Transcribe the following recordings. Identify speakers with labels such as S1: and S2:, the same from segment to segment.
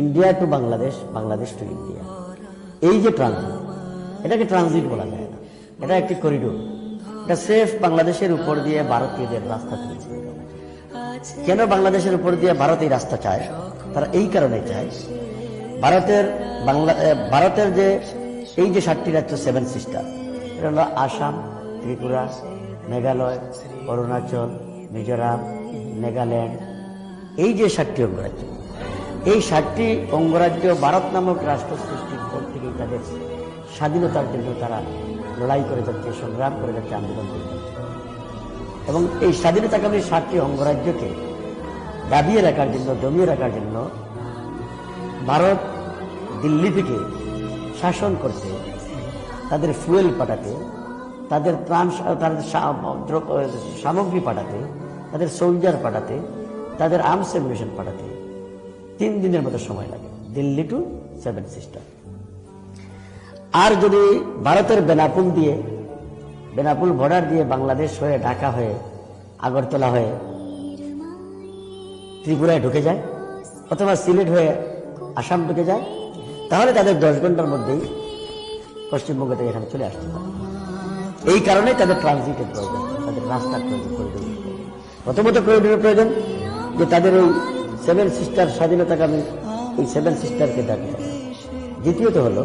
S1: India to Bangladesh Bangladesh to India এই যে transit এটাকে ট্রানজিট বলা যায় না এটা একটি করিডোর এটা সেফ বাংলাদেশের উপর দিয়ে ভারতীয়দের রাস্তা চলছে। কেন বাংলাদেশের উপর দিয়ে ভারত এই রাস্তা চায়? তারা এই কারণে চায়। ভারতের বাংলা ভারতের যে, এই যে সাতটি রাজ্য সেভেন সিস্টার এটা হলো আসাম, ত্রিপুরা, মেঘালয়, অরুণাচল, মিজোরাম, নাগাল্যান্ড। এই যে সাতটি অঙ্গরাজ্য এই সাতটি অঙ্গরাজ্য ভারত নামক রাষ্ট্র সৃষ্টির পর থেকেই তাদের স্বাধীনতার জন্য তারা লড়াই করে যাচ্ছে, সংগ্রাম করে যাচ্ছে, আন্দোলন করে যাচ্ছে। এবং এই স্বাধীনতাকামী সাতটি অঙ্গরাজ্যকে দাবিয়ে রাখার জন্য দমিয়ে রাখার জন্য ভারত দিল্লি থেকে শাসন করতে তাদের ফুয়েল পাঠাতে, তাদের ত্রাণ তাদের সামগ্রী পাঠাতে, তাদের সোলজার পাঠাতে, তাদের আর্মস এমিনেশন পাঠাতে তিন দিনের মতো সময় লাগে। দিল্লি টু সেভেন সিস্টার আর যদি ভারতের বেনাপুল দিয়ে, বেনাপুল বর্ডার দিয়ে বাংলাদেশ হয়ে, ঢাকা হয়ে, আগরতলা হয়ে, ত্রিপুরায় ঢুকে যায়, অথবা সিলেট হয়ে, আসাম ঢুকে যায়, তাহলে তাদের দশ ঘণ্টার মধ্যেই পশ্চিমবঙ্গ থেকে এখানে চলে আসতে পারে এই কারণে তাদের ট্রানজিটের প্রয়োজন, তাদের রাস্তার প্রয়োজন প্রথমত করিডোরের প্রয়োজন যে তাদের ওই সেভেন সিস্টার স্বাধীনতাকামী এই সেভেন সিস্টারকে করে দ্বিতীয়ত হলো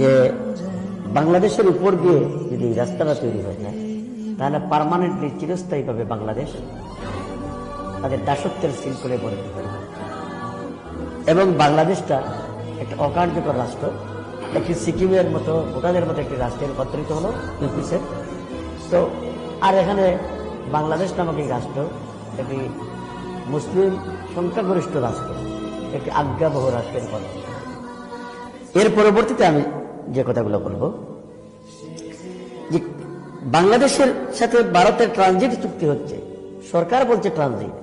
S1: যে বাংলাদেশের উপর দিয়ে যদি রাস্তাটা তৈরি হয়ে যায় তাহলে পারমানেন্টলি চিরস্থায়ীভাবে বাংলাদেশ তাদের দাসত্বের শৃঙ্খলে পরিণত করে এবং বাংলাদেশটা একটা অকার্যকর রাষ্ট্র, একটি সিকিমের মতো, ভুটানের মতো একটি রাষ্ট্রে রূপান্তরিত হলো ইউপিসের তো, আর এখানে বাংলাদেশ নামক এই রাষ্ট্র, একটি মুসলিম সংখ্যাগরিষ্ঠ রাষ্ট্র। একটি আজ্ঞাবহ রাষ্ট্রের হলো। এর পরবর্তীতে আমি যে কথাগুলো বলব, যে বাংলাদেশের সাথে ভারতের ট্রানজিট চুক্তি হচ্ছে। সরকার বলছে ট্রানজিট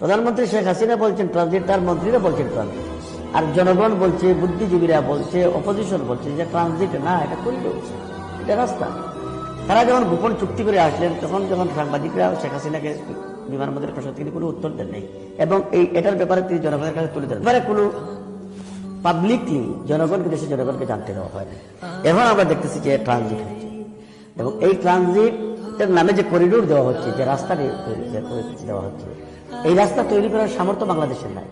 S1: প্রধানমন্ত্রী শেখ হাসিনা বলছেন ট্রানজিট তার মন্ত্রীরা বলছেন ট্রানজিট আর জনগণ বলছে, বুদ্ধিজীবীরা বলছে অপোজিশন বলছে যে ট্রানজিট না, এটা করিডোর এটা রাস্তা। তারা যখন গোপন চুক্তি করে আসলেন, তখন যখন সাংবাদিকরা শেখ হাসিনাকে বিমানবন্দরের প্রশ্ন তিনি কোনো উত্তর দেন নাই। এবং এই, এটার ব্যাপারে তিনি জনগণের কাছে তুলে দেন এবারে কোনো পাবলিকলি জনগণকে, দেশের জনগণকে জানতে দেওয়া হয় না। এখন আমরা দেখতেছি যে ট্রানজিট হচ্ছে। এবং এই ট্রানজিটের নামে যে করিডোর দেওয়া হচ্ছে, যে রাস্তা দেওয়া হচ্ছে, এই রাস্তা তৈরি করার সামর্থ্য বাংলাদেশের নাই।